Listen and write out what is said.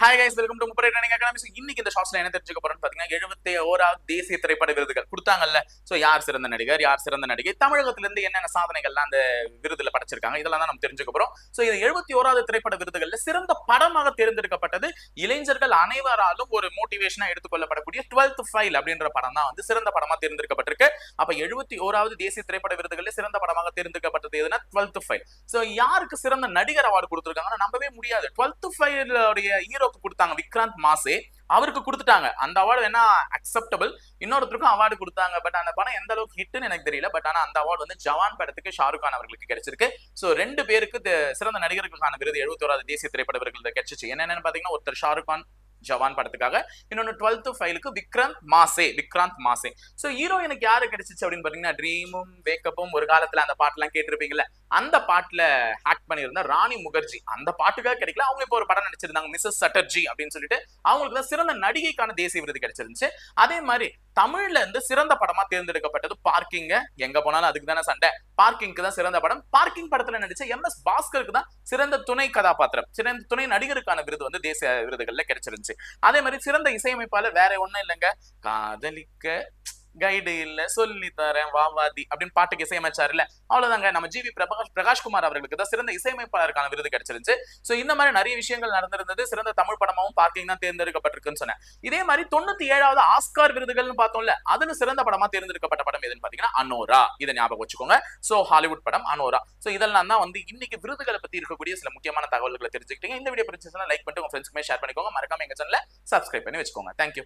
Hi guys welcome to முப்படை training academies இன்னைக்கு இந்த ஷார்ட்ஸ்ல என்ன தெரிஞ்சுக்க போறோம்னு பாத்தீங்கன்னா எழுபத்தி ஓராவது தேசிய திரைப்பட விருதுகள் கொடுத்தாங்கல்ல. சோ யார் சிறந்த நடிகர் யார் சிறந்த நடிகை தமிழகத்துல இருந்து என்னென்ன சாதனைகள்லாம் அந்த விருதுல படைச்சிருக்காங்க இதெல்லாம் தான் நம்ம தெரிஞ்சுக்க போறோம். சோ இது எழுபத்தி ஓராவது திரைப்பட விருதுகள்ல சிறந்த படமாக தேர்ந்தெடுக்கப்பட்டது இளைஞர்கள் அனைவராலும் ஒரு மோட்டிவேஷனா எடுத்துக்கொள்ளப்படக்கூடிய டுவெல்த் ஃபைல் அப்படின்ற படம் தான் வந்து சிறந்த படமா தேர்ந்தெடுக்கப்பட்டிருக்கு. அப்ப எழுபத்தி ஓராவது தேசிய திரைப்பட விருதுகள்ல சிறந்த படமாக தேர்ந்தெடுக்கப்பட்டது எதுனா டுவெல்த் ஃபைல் சோ யாருக்கு சிறந்த நடிகர் அவார்டு கொடுத்துருக்காங்கன்னா நம்பவே முடியாது. டுவெல்த் ஃபைலுடைய ஹீரோ ஹீரோக்கு கொடுத்தாங்க விக்ராந்த் மாசே அவருக்கு கொடுத்துட்டாங்க. அந்த அவார்டு வேணா அக்செப்டபிள் இன்னொருத்தருக்கும் அவார்டு கொடுத்தாங்க. பட் அந்த படம் எந்த அளவுக்கு ஹிட்னு எனக்கு தெரியல. பட் ஆனா அந்த அவார்டு வந்து ஜவான் படத்துக்கு ஷாருக் கான் அவர்களுக்கு கிடைச்சிருக்கு. ஸோ ரெண்டு பேருக்கு சிறந்த நடிகர்களுக்கான விருது எழுபத்தோராது தேசிய திரைப்பட விருது கிடைச்சிச்சு. என்னென்னு பாத்தீங்கன்னா ஒருத்தர் ஷாருக் கான் ஜவான் படத்துக்காக. இன்னொன்னு டுவெல்த் ஃபைலுக்கு விக்ராந்த் மாசே விக்ராந்த் மாசே சோ ஹீரோயினுக்கு யாரு கிடைச்சிச்சு அப்படின்னு பாத்தீங்கன்னா ட்ரீமும் வேக்கப்பும் ஒரு காலத்துல அந்த பாட்டுலாம் கேட்டிருப்பீங்கல்ல. அந்த பாட்டுல ஹேக் பண்ணியிருந்த ராணி முகர்ஜி. அந்த பாட்டுக்காக கிடைக்கல. அவங்க இப்போ ஒரு படம் நடிச்சிருந்தாங்க மிஸ்ஸஸ் சட்டர்ஜி அப்படின்னு சொல்லிட்டு. அவங்களுக்கு தான் சிறந்த நடிகைக்கான தேசிய விருது கிடைச்சிருந்துச்சு. அதே மாதிரி தமிழ்ல இருந்து சிறந்த படமா தேர்ந்தெடுக்கப்பட்டது பார்க்கிங்க எங்க போனாலும் அதுக்கு தானே சண்டை. பார்க்கிங்க்கு தான் சிறந்த படம். பார்க்கிங் படத்துல நடிச்ச எம் எஸ் பாஸ்கருக்கு தான் சிறந்த துணை கதாபாத்திரம். சிறந்த துணை நடிகருக்கான விருது வந்து தேசிய விருதுகள்ல கிடைச்சிருந்துச்சு. அதே மாதிரி சிறந்த இசையமைப்பாளர் வேற ஒண்ணும் இல்லைங்க. காதலிக்க கைடு இல்ல சொல்லி தரேன் வாவாதி அப்படின்னு பாட்டுக்கு இசையமைச்சாருல்ல. அவ்வளவுதாங்க. நம்ம ஜிவி பிரகாஷ் பிரகாஷ்குமார் அவர்களுக்கு தான் சிறந்த இசையமைப்பாளருக்கான விருது கிடைச்சிருந்துச்சு. சோ இந்த மாதிரி நிறைய விஷயங்கள் நடந்திருந்தது. சிறந்த தமிழ் படமாவும் பார்க்கிங் தான் தேர்ந்தெடுக்கப்பட்டிருக்குன்னு சொன்னேன். இதே மாதிரி தொண்ணூத்தி ஏழாவது ஆஸ்கார் விருதுகள்னு பார்த்தோம்ல அதுல சிறந்த படமா தேர்ந்தெடுக்கப்பட்ட படம் எதுன்னு பாத்தீங்கன்னா அனோரா. இதை ஞாபகம் வச்சுக்கோங்க. சோ ஹாலிவுட் படம் அனோரா. சோ இதெல்லாம் தான் வந்து இன்னைக்கு விருதுகளை பத்தி இருக்கக்கூடிய சில முக்கியமான தகவல்களை தெரிஞ்சுக்கிட்டீங்க. இந்த வீடியோ பிடிச்சிருந்தா லைக் பண்ணிட்டு உங்க ஃப்ரெண்ட்ஸ்க்குமே ஷேர் பண்ணிக்கோங்க. மறக்காம எங்க சேனல சப்ஸ்கிரைப் பண்ணி வச்சுக்கோங்க. தேங்க்யூ